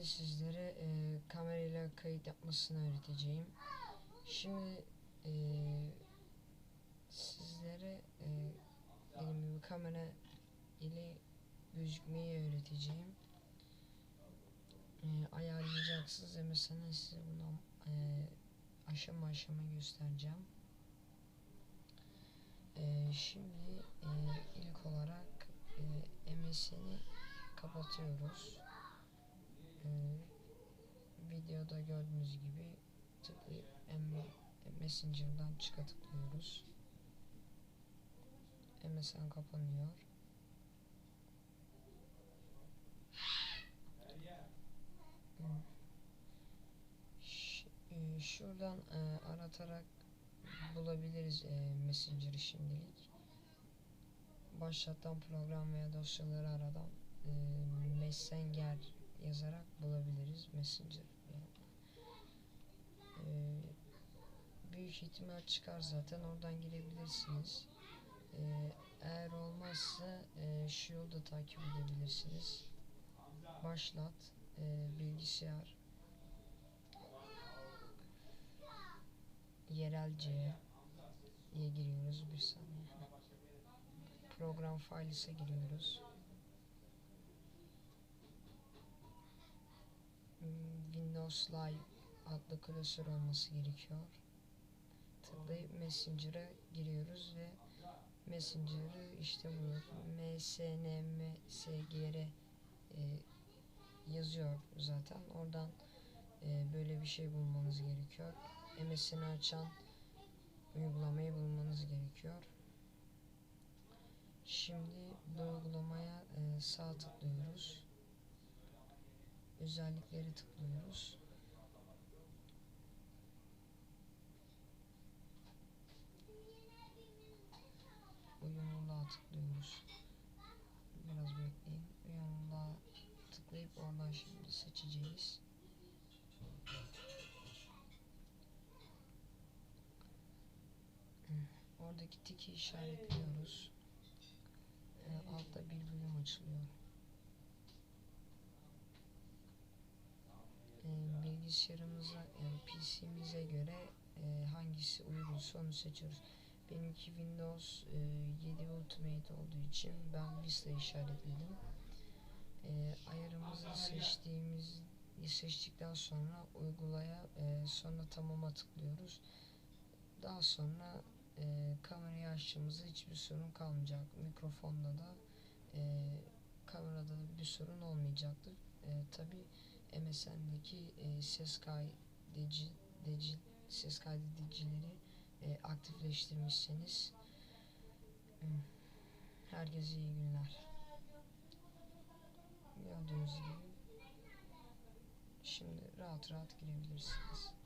Şimdi sizlere e, kamerayla kayıt yapmasını öğreteceğim. Şimdi e, sizlere e, dediğim kamera ile gözükmeyi öğreteceğim. E, ayarlayacaksınız ve mesela size bunu e, aşama aşama göstereceğim. E, şimdi e, ilk olarak e, MSN'i kapatıyoruz. Ee, videoda gördüğünüz gibi tıklayıp Messenger'dan çıka tıklıyoruz. MSN kapanıyor. E, şuradan e, aratarak bulabiliriz e, Messenger'ı şimdilik. Başlatan program veya dosyaları aradan e, Messenger yazarak bulabiliriz Messenger. Ee, büyük ihtimal çıkar zaten oradan girebilirsiniz. Ee, eğer olmazsa e, şu yolda takip edebilirsiniz. Başlat e, bilgisayar yerelce giriyoruz bir saniye. Program files'e giriyoruz. Live adlı klasör olması gerekiyor. Tıklayıp Messenger'a giriyoruz ve Messenger'ı işte bu MSNMSGR e, yazıyor zaten. Oradan e, böyle bir şey bulmanız gerekiyor. MSN'i açan uygulamayı bulmanız gerekiyor. Şimdi bu uygulamaya e, sağ tıklıyoruz özellikleri tıklıyoruz. Tıklıyoruz. Biraz bekleyin. Uyumluluğa tıklayıp oradan şimdi seçeceğiz. Oradaki tiki işaretliyoruz. E, altta bir bölüm açılıyor. e, bilgisayarımıza yani PC'mize göre e, hangisi uygunsa onu seçiyoruz. Benimki Windows e, 7 Ultimate olduğu için ben Vista işaretledim. E, ayarımızı seçtiğimiz seçtikten sonra uygulaya e, sonra tamama tıklıyoruz. Daha sonra e, kamerayı açtığımızda hiçbir sorun kalmayacak. Mikrofonda da e, kamerada da bir sorun olmayacaktır. E, Tabi MSN'deki e, ses kaydedici deci, ses kaydedicileri aktifleştirmişseniz herkese iyi günler. Gördüğünüz gibi şimdi rahat rahat girebilirsiniz.